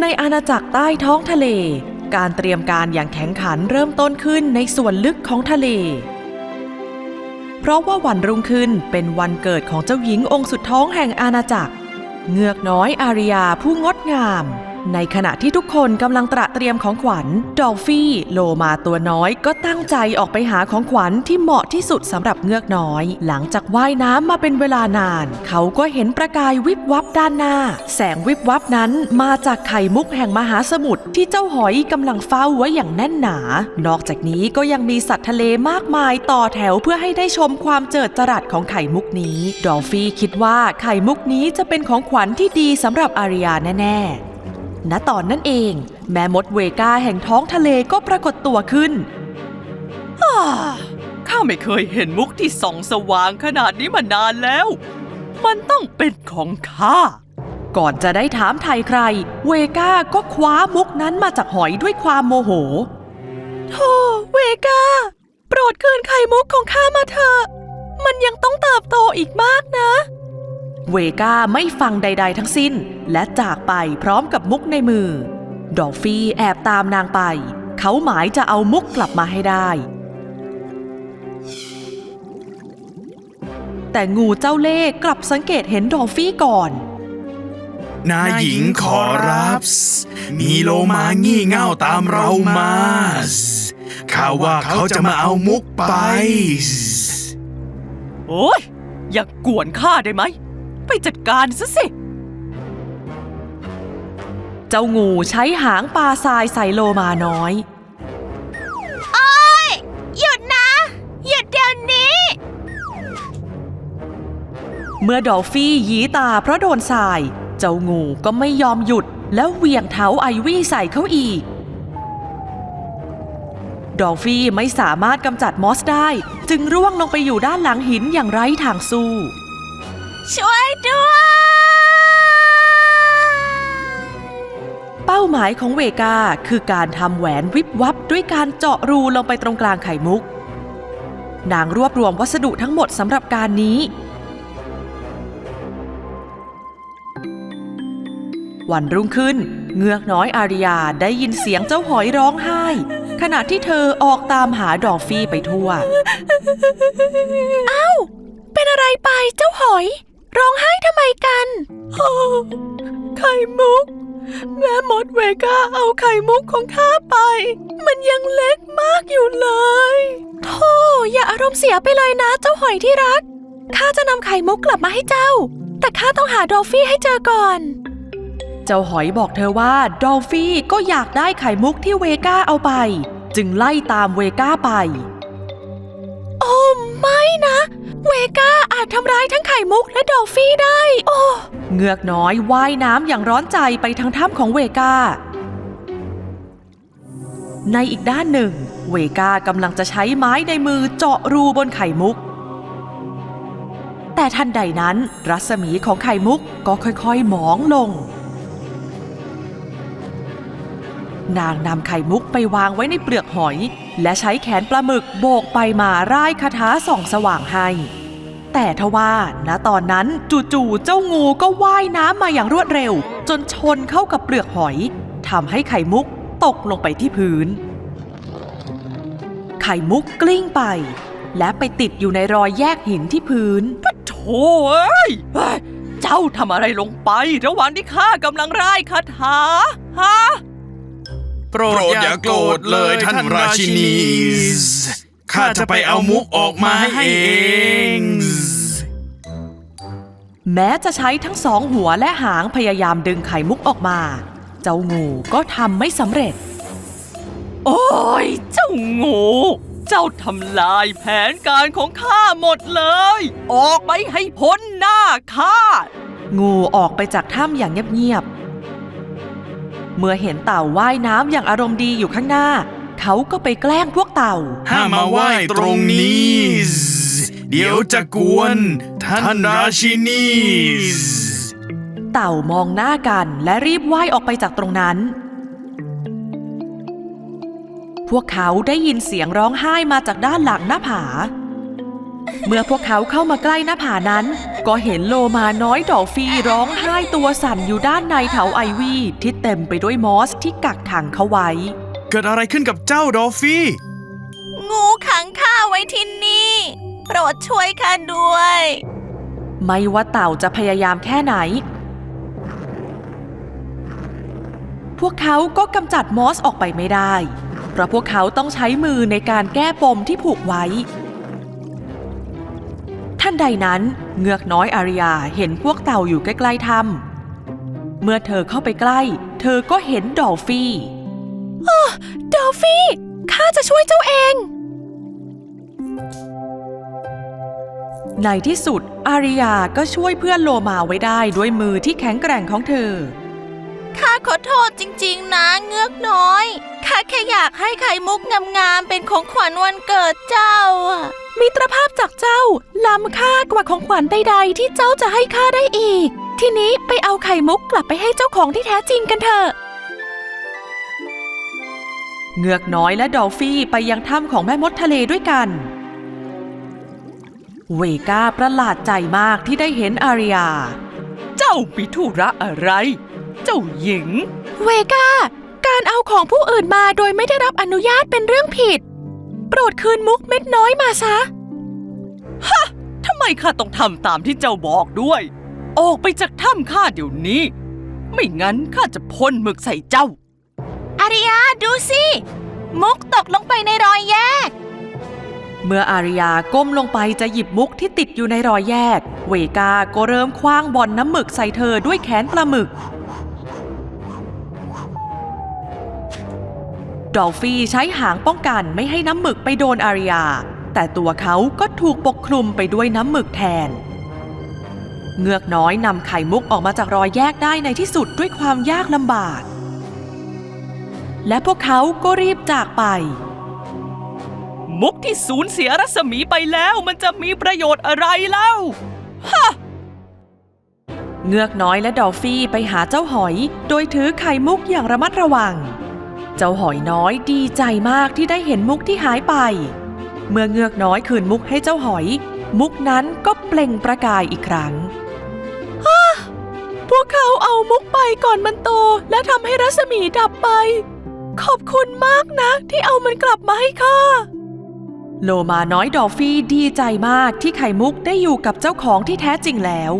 ในอาณาจักรใต้ท้องทะเล การเตรียมการอย่างแข็งขันเริ่มต้นขึ้นในส่วนลึกของทะเล เพราะว่าวันรุ่งขึ้นเป็นวันเกิดของเจ้าหญิงองค์สุดท้องแห่งอาณาจักร เงือกน้อยอาริยาผู้งดงาม ในขณะที่ทุกคนกำลังตระเตรียมของขวัญ ดอลฟี่โลมาตัวน้อยก็ตั้งใจออกไปหาของขวัญที่เหมาะที่สุดสำหรับเงือกน้อย หลังจากว่ายน้ำมาเป็นเวลานาน เขาก็เห็นประกายวิบวับด้านหน้า แสงวิบวับนั้นมาจากไข่มุกแห่งมหาสมุทรที่เจ้าหอยกำลังเฝ้าไว้อย่างแน่นหนา นอกจากนี้ก็ยังมีสัตว์ทะเลมากมายต่อแถวเพื่อให้ได้ชมความเจิดจรัสของไข่มุกนี้ ดอลฟี่คิดว่าไข่มุกนี้จะเป็นของขวัญที่ดีสำหรับอาริยาแน่ๆ ณตอนนั้นเอง แม่มดเวกาแห่งท้องทะเลก็ปรากฏตัวขึ้นข้าไม่เคยเห็นมุกที่ส่องสว่างขนาดนี้มานานแล้ว มันต้องเป็นของข้า ก่อนจะได้ถามไทยใคร เวก้าก็คว้ามุกนั้นมาจากหอยด้วยความโมโหโธ่เวก้า โปรดคืนไข่มุกของข้ามาเถอะ มันยังต้องเติบโตอีกมากนะ เวกาไม่ฟังใด ๆ ทั้งสิ้น และจากไปพร้อมกับมุกในมือ ดอลฟี่แอบตามนางไป เขาหมายจะเอามุกกลับมาให้ได้ แต่งูเจ้าเล่ห์กลับสังเกตเห็นดอลฟี่ก่อนนายหญิงขอรับ มีโลมางี่เง่าตามเรามาข้าว่าเขาจะมาเอามุกไป โอ้ย อย่ากกวนข้าได้ไหม ไปจัดการซะสิ เจ้างูใช้หางปลาทรายใส่โลมาน้อยหยุดนะ หยุดเดี๋ยวนี้ เมื่อดอลฟี่หยีตาเพราะโดนทราย เจ้างูก็ไม่ยอมหยุดแล้วเหวี่ยงเท้าไอวี่ใส่เขาอีก ดอลฟี่ไม่สามารถกำจัดมอสได้ จึงร่วงลงไปอยู่ด้านหลังหินอย่างไร้ทางสู้ ช่วยด้วย เป้าหมายของเวกาคือการทำแหวนวิบวับด้วยการเจาะรูลงไปตรงกลางไข่มุก นางรวบรวมวัสดุทั้งหมดสำหรับการนี้ วันรุ่งขึ้น เงือกน้อยอาริยาได้ยินเสียงเจ้าหอยร้องไห้ ขณะที่เธอออกตามหาดอลฟี่ไปทั่วเป็นอะไรไปเจ้าหอย ร้องไห้ทำไมกันไข่มุก แม่มดเวกาเอาไข่มุกของข้าไป มันยังเล็กมากอยู่เลยโธ่อย่าอารมณ์เสียไปเลยนะเจ้าหอยที่รัก ข้าจะนำไข่มุกกลับมาให้เจ้า แต่ข้าต้องหาดอลฟี่ให้เจอก่อน เจ้าหอยบอกเธอว่าดอลฟี่ก็อยากได้ไข่มุกที่เวก้าเอาไป จึงไล่ตามเวก้าไป โอ้ไม่นะ เวก้าอาจทำร้ายทั้งไข่มุกและดอลฟี่ได้ โอ้เงือกน้อยว่ายน้ำอย่างร้อนใจไปทางถ้ำของเวก้า ในอีกด้านหนึ่ง เวก้ากำลังจะใช้ไม้ในมือเจาะรูบนไข่มุก แต่ทันใดนั้น รัศมีของไข่มุกก็ค่อยๆหมองลง นางนำไข่มุกไปวางไว้ในเปลือกหอย และใช้แขนปลาหมึกโบกไปมาร่ายคาถาส่องสว่างให้ แต่ทว่าณตอนนั้นจู่ๆเจ้างูก็ว่ายน้ำมาอย่างรวดเร็ว จนชนเข้ากับเปลือกหอยทำให้ไข่มุกตกลงไปที่พื้น ไข่มุกกลิ้งไป และไปติดอยู่ในรอยแยกหินที่พื้นโถ่เอ้ยเจ้าทำอะไรลงไประหว่างที่ข้ากำลังร่ายคาถาฮะ โปรดอย่าโกรธเลยท่านราชินีข้าจะไปเอามุกออกมาให้เองแม้จะใช้ทั้งสองหัวและหางพยายามดึงไข่มุกออกมา เจ้างูก็ทำไม่สำเร็จ โอ้ยเจ้างู เจ้าทำลายแผนการของข้าหมดเลย ออกไปให้พ้นหน้าข้า งูออกไปจากถ้ำอย่างเงียบๆ เมื่อเห็นเต่าว่ายน้ำอย่างอารมณ์ดีอยู่ข้างหน้า เขาก็ไปแกล้งพวกเต่า ห้ามมาไหว้ตรงนี้ เดี๋ยวจะกวน ท่านราชินีเต่ามองหน้ากันและรีบว่ายออกไปจากตรงนั้น พวกเขาได้ยินเสียงร้องไห้มาจากด้านหลังหน้าผา เมื่อพวกเขาเข้ามาใกล้หน้าผานั้น ก็เห็นโลมาน้อยดอกฟีร้องไห้ตัวสั่นอยู่ด้านในเถาไอวี่ที่เต็มไปด้วยมอสที่กักขังเขาไว้ เกิดอะไรขึ้นกับเจ้าดอฟฟี่ งูขังข้าไว้ที่นี่ โปรดช่วยข้าด้วย ไม่ว่าเต่าจะพยายามแค่ไหน พวกเขาก็กำจัดมอสออกไปไม่ได้ เพราะพวกเขาต้องใช้มือในการแก้ปมที่ผูกไว้ท่าน ใดนั้น เงือกน้อยอาริยาเห็นพวกเต่าอยู่ใกล้ๆถ้ำเมื่อเธอเข้าไปใกล้ เธอก็เห็นดอลฟี่ดอฟฟี่ข้าจะช่วยเจ้าเอง ในที่สุด อาริยาก็ช่วยเพื่อนโลมาไว้ได้ด้วยมือที่แข็งแกร่งของเธอ ข้าขอโทษจริง ๆ นะเงือกน้อย ข้าแค่อยากให้ไข่มุกงามๆเป็นของขวัญวันเกิดเจ้าอะมิตรภาพจากเจ้า ล้ำค่ากว่าของขวัญใดๆ ที่เจ้าจะให้ข้าได้อีก ทีนี้ไปเอาไข่มุกกลับไปให้เจ้าของที่แท้จริงกันเถอะ เงือกน้อยและดอลฟี่ไปยังถ้ำของแม่มดทะเลด้วยกัน เวก้าประหลาดใจมากที่ได้เห็นอาริยา เจ้ามีธุระอะไร เจ้าหญิง เวก้า การเอาของผู้อื่นมาโดยไม่ได้รับอนุญาตเป็นเรื่องผิด โปรดคืนมุกเม็ดน้อยมาซะทำไมข้าต้องทำตามที่เจ้าบอกด้วย ออกไปจากถ้ำข้าเดี๋ยวนี้ ไม่งั้นข้าจะพ่นหมึกใส่เจ้า อาริยาดูสิ มุกตกลงไปในรอยแยก เมื่ออาริยาก้มลงไปจะหยิบมุกที่ติดอยู่ในรอยแยก เวกาก็เริ่มคว้างบอลน้ำหมึกใส่เธอด้วยแขนปลาหมึก ดอลฟี่ใช้หางป้องกันไม่ให้น้ำหมึกไปโดนอาริยา แต่ตัวเขาก็ถูกปกคลุมไปด้วยน้ำหมึกแทน เงือกน้อยนำไข่มุกออกมาจากรอยแยกได้ในที่สุดด้วยความยากลำบาก และพวกเขาก็รีบจากไป มุกที่สูญเสียรัศมีไปแล้วมันจะมีประโยชน์อะไรเล่าเงือกน้อยและดอลฟี่ไปหาเจ้าหอย โดยถือไข่มุกอย่างระมัดระวัง เจ้าหอยน้อยดีใจมากที่ได้เห็นมุกที่หายไป เมื่อเงือกน้อยคืนมุกให้เจ้าหอย มุกนั้นก็เปล่งประกายอีกครั้งพวกเขาเอามุกไปก่อนมันโต และทำให้รัศมีดับไป ขอบคุณมากนะ ที่เอามันกลับมาให้ข้าโลมาน้อยดอลฟี่ดีใจมากที่ไข่มุกได้อยู่กับเจ้าของที่แท้จริงแล้ว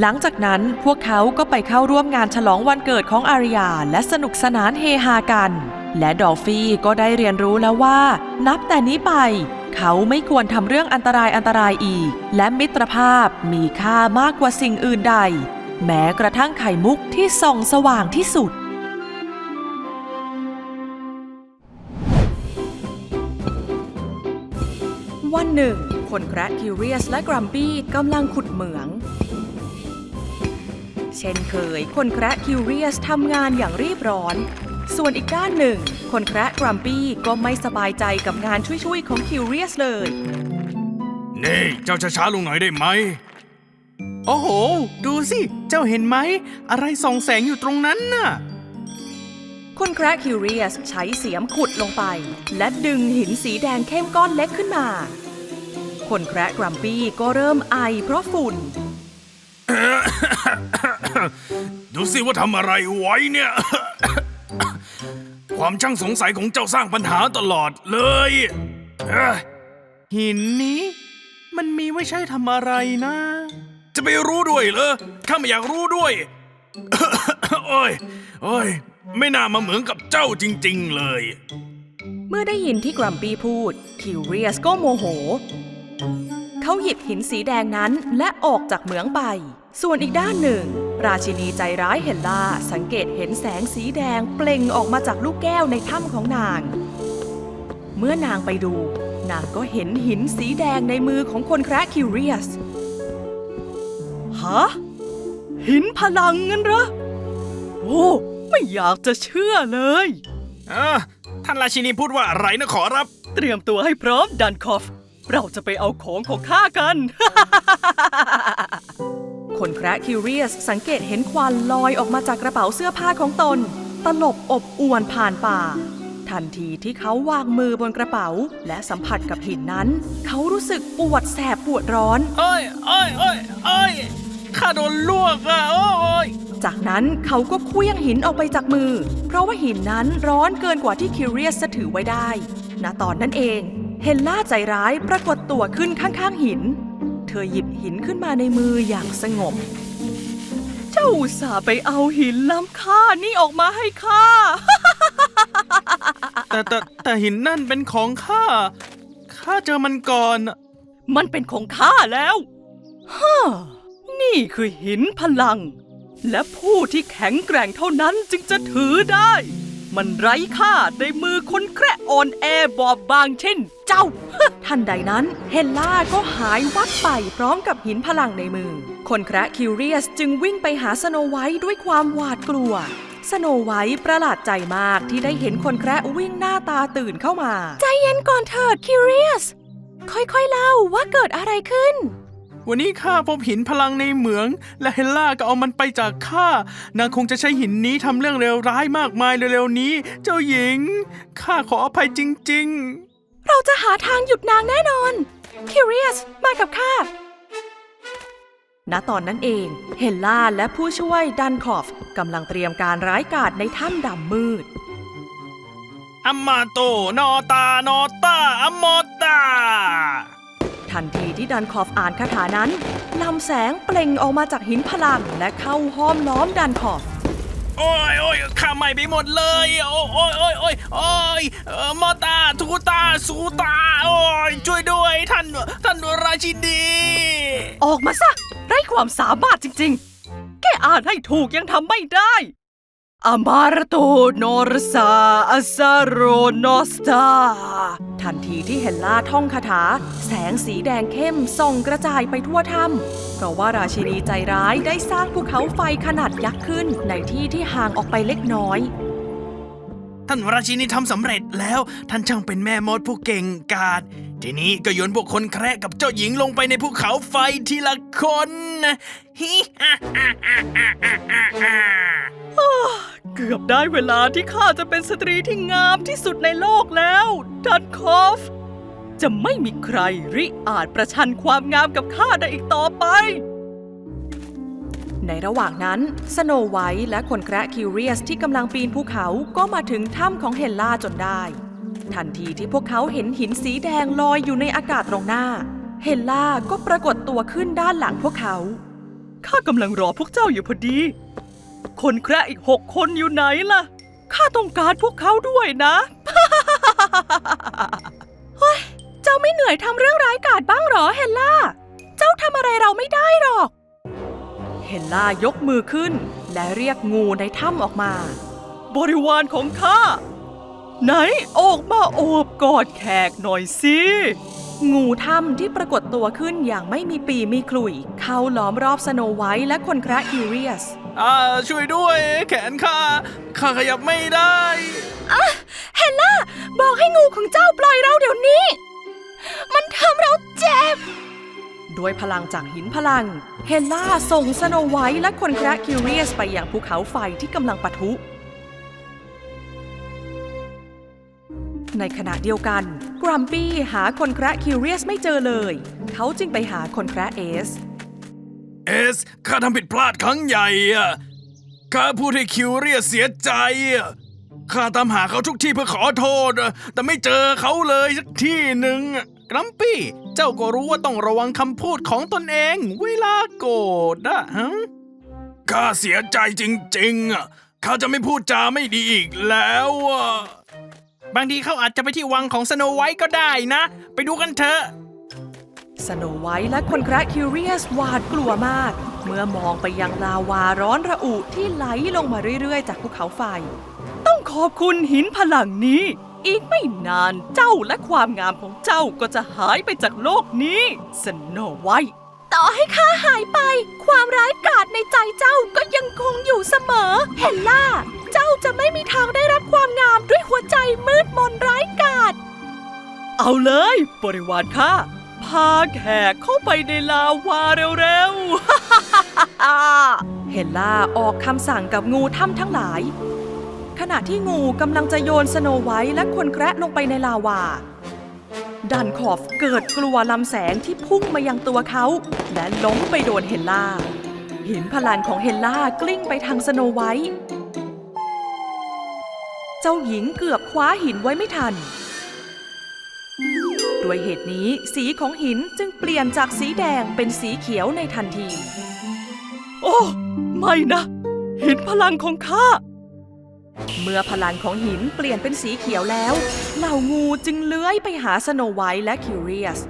หลังจากนั้นพวกเขาก็ไปเข้าร่วมงานฉลองวันเกิดของอาริยาและสนุกสนานเฮฮากัน และดอลฟี่ก็ได้เรียนรู้แล้วว่า นับแต่นี้ไป เขาไม่ควรทำเรื่องอันตรายอันตรายอีก และมิตรภาพมีค่ามากกว่าสิ่งอื่นใด แม้กระทั่งไข่มุกที่ส่องสว่างที่สุด วันหนึ่ง คนแคระคิวเรียสและกรัมปี้กำลังขุดเหมือง เช่นเคย คนแคระคิวเรียสทำงานอย่างรีบร้อน ส่วนอีกด้านหนึ่ง คนแคระกรัมปี้ก็ไม่สบายใจกับงานช่วยๆของคิวเรียสเลย นี่เจ้าช้าๆลงหน่อยได้ไหม โอ้โห ดูสิ เจ้าเห็นไหม อะไรส่องแสงอยู่ตรงนั้นน่ะคุณแคระคิวเรียสใช้เสียมขุดลงไป และดึงหินสีแดงเข้มก้อนเล็กขึ้นมา คนแคระกรัมปี้ก็เริ่มไอเพราะฝุ่น ดูสิว่าทำอะไรไว้เนี่ย ความช่างสงสัยของเจ้าสร้างปัญหาตลอดเลยเอ้อหินนี้ มันมีไว้ใช้ทำอะไรนะ จะไปรู้ด้วยเหรอข้าไม่อยากรู้ด้วย โอ้ยโอ้ย ไม่น่ามาเหมือนกับเจ้าจริง ๆ เลย เมื่อได้ยินที่กรัมปี้พูดคิวเรียสก็โมโห เขาหยิบหินสีแดงนั้นและออกจากเหมืองไป ส่วนอีกด้านหนึ่ง ราชินีใจร้ายเฮลล่าสังเกตเห็นแสงสีแดงเปล่งออกมาจากลูกแก้วในถ้ำของนาง เมื่อนางไปดู นางก็เห็นหินสีแดงในมือของคนแคระคิวเรียสฮะหินพลังงั้นเหรอ โอ้ ไม่อยากจะเชื่อเลยอ่าท่านราชินีพูดว่าอะไรนะขอรับ เตรียมตัวให้พร้อมดันคอฟ เราจะไปเอาของของข้ากัน คนแคระคิวเรียสสังเกตเห็นควันลอยออกมาจากกระเป๋าเสื้อผ้าของตน ตลบอบอวนผ่านป่า ทันทีที่เขาวางมือบนกระเป๋า และสัมผัสกับหินนั้น เขารู้สึกปวดแสบปวดร้อนเอ้ยเอ้ยเอ้ยเอ้ยข้าโดนลวกอะโอ้ยจากนั้นเขาก็เคลี้ยงหินออกไปจากมือ เพราะว่าหินนั้นร้อนเกินกว่าที่คิวเรียสจะถือไว้ได้ ณ ตอนนั้นเอง เฮลล่าใจร้ายปรากฏตัวขึ้นข้างๆหิน เธอหยิบหินขึ้นมาในมืออย่างสงบ เจ้าอุตส่าห์ไปเอาหินล้ำค่านี่ออกมาให้ข้า แต่แต่แต่หินนั่นเป็นของข้า ข้าเจอมันก่อน มันเป็นของข้าแล้วฮ่านี่คือหินพลัง และผู้ที่แข็งแกร่งเท่านั้นจึงจะถือได้ มันไร้ค่าในมือคนแคระอ่อนแอบอบบางเช่นเจ้า ทันใดนั้นเฮลล่าก็หายวับไปพร้อมกับหินพลังในมือ คนแคระคิวเรียสจึงวิ่งไปหาสโนไวท์ด้วยความหวาดกลัว สโนไวท์ประหลาดใจมากที่ได้เห็นคนแคระวิ่งหน้าตาตื่นเข้ามา ใจเย็นก่อนเถิดคิวเรียสค่อยๆเล่าว่าเกิดอะไรขึ้น วันนี้ข้าพบหินพลังในเหมือง และเฮลล่าก็เอามันไปจากข้า นางคงจะใช้หินนี้ทำเรื่องเลวร้ายมากมายเร็วๆนี้ เจ้าหญิง ข้าขออภัยจริง ๆ เราจะหาทางหยุดนางแน่นอนคิวเรียสมากับข้า ณ ตอนนั้นเอง เฮลล่าและผู้ช่วยดันคอฟกำลังเตรียมการร้ายกาจในถ้ำดำมืด อัมมาโต นอตา นอตา อัมมอตา ทันทีที่ดันคอฟอ่านคาถานั้นลำแสงเปล่งออกมาจากหินพลังและเข้าห้อมล้อมดันคอฟโอ้ยโอ้ยข้าใหม่ไปหมดเลย โอ้ยโอ้ยโอ้ยโอ้ยโอ้ยเอ่อมอตาทูตา สูตา โอ้ย ช่วยด้วยท่าน ท่านราชินี ออกมาซะ ไร้ความสามารถจริง ๆแค่อ่านให้ถูกยังทำไม่ได้ อมาราโตโนรซาอาซาโรโนสตาทันทีที่เฮลล่าท่องคาถา แสงสีแดงเข้มส่องกระจายไปทั่วถ้ำเพราะว่าราชินีใจร้ายได้สร้างภูเขาไฟขนาดยักษ์ขึ้นในที่ที่ห่างออกไปเล็กน้อย ท่านราชินีทำสำเร็จแล้ว ท่านช่างเป็นแม่มดผู้เก่งกาจทีนี้ก็โยนพวกคนแคระกับเจ้าหญิงลงไปในภูเขาไฟทีละคนฮิฮ่าฮ่าฮ่าฮ่าฮ่า เกือบได้เวลาที่ข้าจะเป็นสตรีที่งามที่สุดในโลกแล้วดันคอฟ จะไม่มีใครริอาจประชันความงามกับข้าได้อีกต่อไป ในระหว่างนั้นสโนไวท์และคนแคระคิวเรียสที่กำลังปีนภูเขาก็มาถึงถ้ำของเฮลล่าจนได้ ทันทีที่พวกเขาเห็นหินสีแดงลอยอยู่ในอากาศตรงหน้า เฮลล่าก็ปรากฏตัวขึ้นด้านหลังพวกเขาข้ากำลังรอพวกเจ้าอยู่พอดี คนแคระอีกหกคนอยู่ไหนล่ะ ข้าต้องการพวกเขาด้วยนะเจ้าไม่เหนื่อยทำเรื่องร้ายกาจบ้างเหรอเฮลล่า เจ้าทำอะไรเราไม่ได้หรอก เฮลล่ายกมือขึ้น และเรียกงูในถ้ำออกมา บริวารของข้า ไหนออกมาโอบกอดแขกหน่อยสิงูถ้ำที่ปรากฏตัวขึ้นอย่างไม่มีปีมีขลุย เข้าล้อมรอบสโนไวท์และคนแคระคิวเรียส อ่าช่วยด้วย แขนข้าข้าขยับไม่ได้เฮลล่า บอกให้งูของเจ้าปล่อยเราเดี๋ยวนี้ มันทำเราเจ็บ ด้วยพลังจากหินพลัง เฮลล่าส่งสโนไวท์และคนแคระคิวเรียสไปยังภูเขาไฟที่กำลังปะทุ ในขณะเดียวกันกรัมปี้หาคนแคระคิวเรียสไม่เจอเลย เขาจึงไปหาคนแคระเอส เอสข้าทำผิดพลาดครั้งใหญ่อะข้าพูดให้คิวเรียเสียใจอะข้าตามหาเขาทุกที่เพื่อขอโทษอะแต่ไม่เจอเขาเลยสักที่หนึ่งอะกรัมปี้ เจ้าก็รู้ว่าต้องระวังคำพูดของตนเอง เวลาโกรธอะฮะข้าเสียใจจริงๆอะข้าจะไม่พูดจาไม่ดีอีกแล้วอะบางทีเขาอาจจะไปที่วังของสโนไวท์ก็ได้นะ ไปดูกันเถอะ สโนไวท์และคนแคระคิวเรียสหวาดกลัวมาก เมื่อมองไปยังลาวาร้อนระอุที่ไหลลงมาเรื่อยๆ จากภูเขาไฟ ต้องขอบคุณหินพลังนี้ อีกไม่นานเจ้าและความงามของเจ้าก็จะหายไปจากโลกนี้สโนไวท์ต่อให้ข้าหายไป ความร้ายกาจในใจเจ้าก็ยังคงอยู่เสมอ เฮลล่า เจ้าจะไม่มีทางได้รับความงามด้วยหัวใจมืดมนร้ายกาจเอาเลย บริวารข้า พาแขกเข้าไปในลาวาเร็วๆ เฮลล่าออกคำสั่งกับงูถ้ำทั้งหลาย ขณะที่งูกำลังจะโยนสโนไวท์และคนแคระลงไปในลาวา ดันคอฟเกิดกลัวลำแสงที่พุ่งมายังตัวเขา และล้มไปโดนเฮลล่า หินพลันของเฮลล่ากลิ้งไปทางสโนไวท์เจ้าหญิงเกือบคว้าหินไว้ไม่ทัน ด้วยเหตุนี้สีของหินจึงเปลี่ยนจากสีแดงเป็นสีเขียวในทันที โอ้ ไม่นะ หินพลังของข้า เมื่อพลังของหินเปลี่ยนเป็นสีเขียวแล้ว เหล่างูจึงเลื้อยไปหาสโนไวท์และคิวเรียส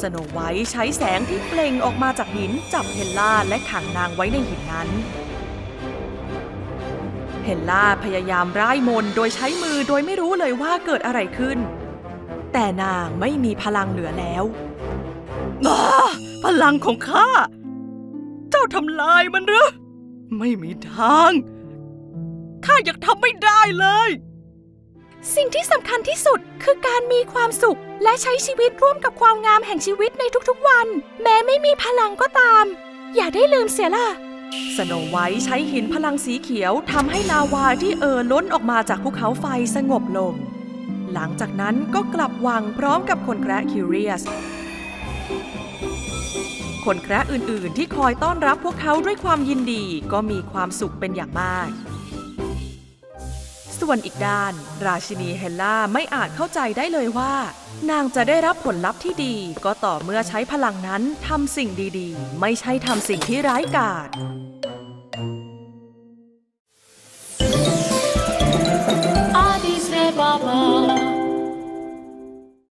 สโนไวท์ใช้แสงที่เปล่งออกมาจากหินจับเฮลล่าและขังนางไว้ในหินนั้น เฮลล่าพยายามร่ายมนต์โดยใช้มือโดยไม่รู้เลยว่าเกิดอะไรขึ้น แต่นางไม่มีพลังเหลือแล้วอาพลังของข้า เจ้าทำลายมันหรือ ไม่มีทาง ข้าอยากทำไม่ได้เลย สิ่งที่สำคัญที่สุดคือการมีความสุขและใช้ชีวิตร่วมกับความงามแห่งชีวิตในทุกๆวัน แม้ไม่มีพลังก็ตาม อย่าได้ลืมเสียล่ะ สโนไวท์ใช้หินพลังสีเขียวทำให้ลาวาที่เอ่อล้นออกมาจากภูเขาไฟสงบลง หลังจากนั้นก็กลับวังพร้อมกับคนแคระคิวเรียส คนแคระอื่นๆ ที่คอยต้อนรับพวกเขาด้วยความยินดีก็มีความสุขเป็นอย่างมาก ส่วนอีกด้าน ราชินีเฮลล่าไม่อาจเข้าใจได้เลยว่า นางจะได้รับผลลัพธ์ที่ดี ก็ต่อเมื่อใช้พลังนั้นทำสิ่งดีๆ ไม่ใช่ทำสิ่งที่ร้ายกาจ爸爸。